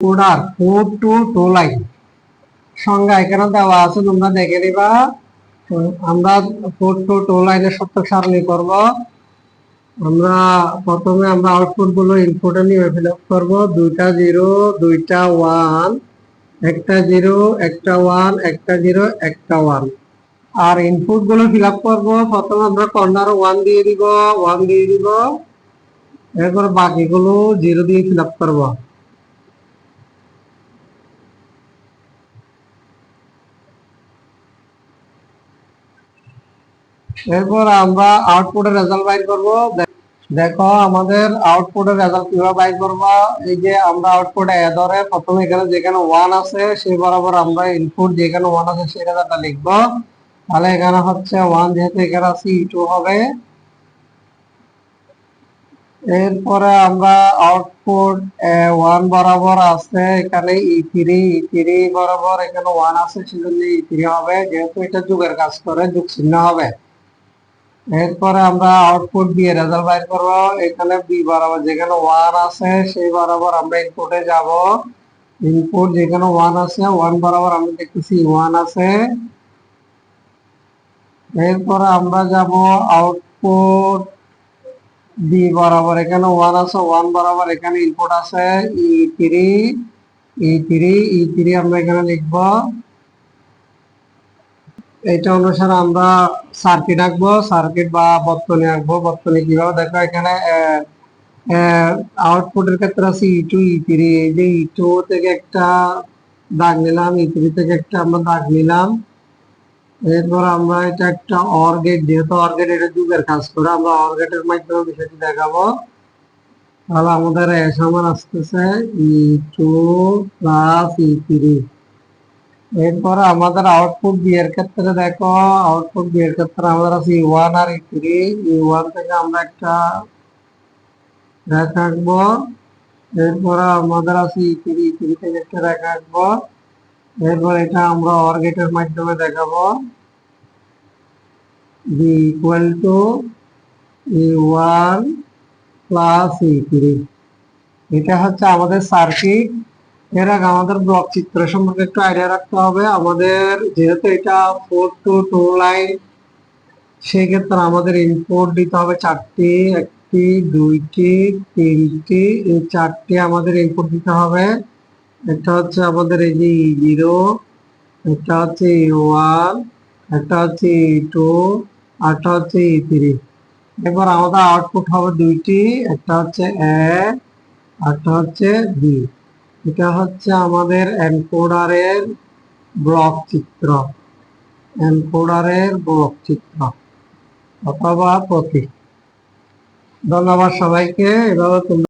Coder four to two line সংজ্ঞা এখানে দেওয়া আছে, তোমরা দেখে নিবা। আমরা ফোর টু টু লাইনের সত্য সারণী করব। আমরা প্রথমে আমরা আউটপুটগুলো ইনপুটে নিয়ে ফিল আপ করব। দুইটা জিরো দুইটা ওয়ান একটা জিরো একটা ওয়ান একটা জিরো একটা ওয়ান আর ইনপুটগুলো ফিল আপ করব। প্রথমে আমরা কর্নার ওয়ান দিয়ে দিব ওয়ান দিয়ে দিব। এরপর বাকিগুলো জিরো দিয়ে ফিল আপ করব। এরপর আমরা আউটপুটের রেজাল্ট বাইর করব। দেখো, আমাদের আউটপুটের রেজাল্ট কীভাবে বাইর করব? এই যে আমরা আউটপুটে এ ধরে প্রথমে এখানে যেখানে ওয়ান আছে, সেই বরাবর আমরা ইনপুট যেখানে ওয়ান আছে, সেই রেজাল্টটা লিখব। তাহলে এখানে হচ্ছে ওয়ান যেহেতু এখানে আছে টু হবে। এরপরে আমরা আউটপুট ওয়ান বরাবর আছে, এখানে ই থ্রি ই থ্রি বরাবর এখানে ওয়ান আছে, সেজন্য ই থ্রি হবে। যেহেতু এটা যুগের কাজ করে, যুগ চিহ্ন হবে। এরপরে আমরা আউটপুট দিয়ে রেজাল্ট বাইর করব। এখানে বি বরাবর যেখানে ওয়ান আছে, সেই বরাবর আমরা ইনপুটে যাব। ইনপুট যেখানে ওয়ান আছে ওয়ান বরাবর আমরা দেখতেছি ওয়ান আছে। এরপরে আমরা যাব আউটপুট বি বরাবর। এখানে ওয়ান আছে ওয়ান বরাবর এখানে ইনপুট আছে E three E three E three আমরা এখানে লিখব। এটা অনুসারে আমরা সার্কিট আঁকবো সার্কিট বা বর্তনী আঁকবো। বর্তনী কীভাবে দেখো এখানে আউটপুটের ক্ষেত্রে আছে ই টু ই থ্রি এই যে ই টু থেকে একটা দাগ নিলাম ই থ্রি থেকে একটা আমরা দাগ নিলাম। এরপর আমরা এটা একটা অর গেট যেহেতু অর গেট এটা যুগের কাজ করে, আমরা অর মাধ্যমে বিষয়টি দেখাবো। তাহলে আমাদের এস আমার আসতেছে E two plus E three এরপরে আমাদের আউটপুট বি এর ক্ষেত্রে দেখো আউটপুট বি এর ক্ষেত্রে আমাদের আছে ই ওয়ান আর ই থ্রি ই ওয়ান থেকে আমরা একটা রেখা আঁকবো। এরপরে আমাদের আছে ই থ্রি ই থ্রি থেকে একটা রেখা আঁকবো। এরপর এটা আমরা অর গেটের মাধ্যমে দেখাবো। B equal to E one plus E three এটা হচ্ছে আমাদের সার্কিট এর আগে আমাদের ব্লক চিত্র সম্পর্কে একটু আইডিয়া রাখতে হবে। আমাদের যেহেতু এটা ফোর টু টু লাইন সেই ক্ষেত্রে আমাদের ইনপুট দিতে হবে চারটি, একটি, দুইটি, তিনটি, এই চারটি আমাদের ইনপুট দিতে হবে। একটা হচ্ছে আমাদের এই যে জিরো একটা হচ্ছে ওয়ান একটা হচ্ছে ই টু একটা হচ্ছে ই থ্রি এবার আমাদের আউটপুট হবে দুইটি, একটা হচ্ছে এ একটা হচ্ছে বি এটা হচ্ছে আমাদের এনকোডারের ব্লক চিত্র। এনকোডারের ব্লক চিত্র। অথবা প্রতীক। ধন্যবাদ সবাইকে। এভাবে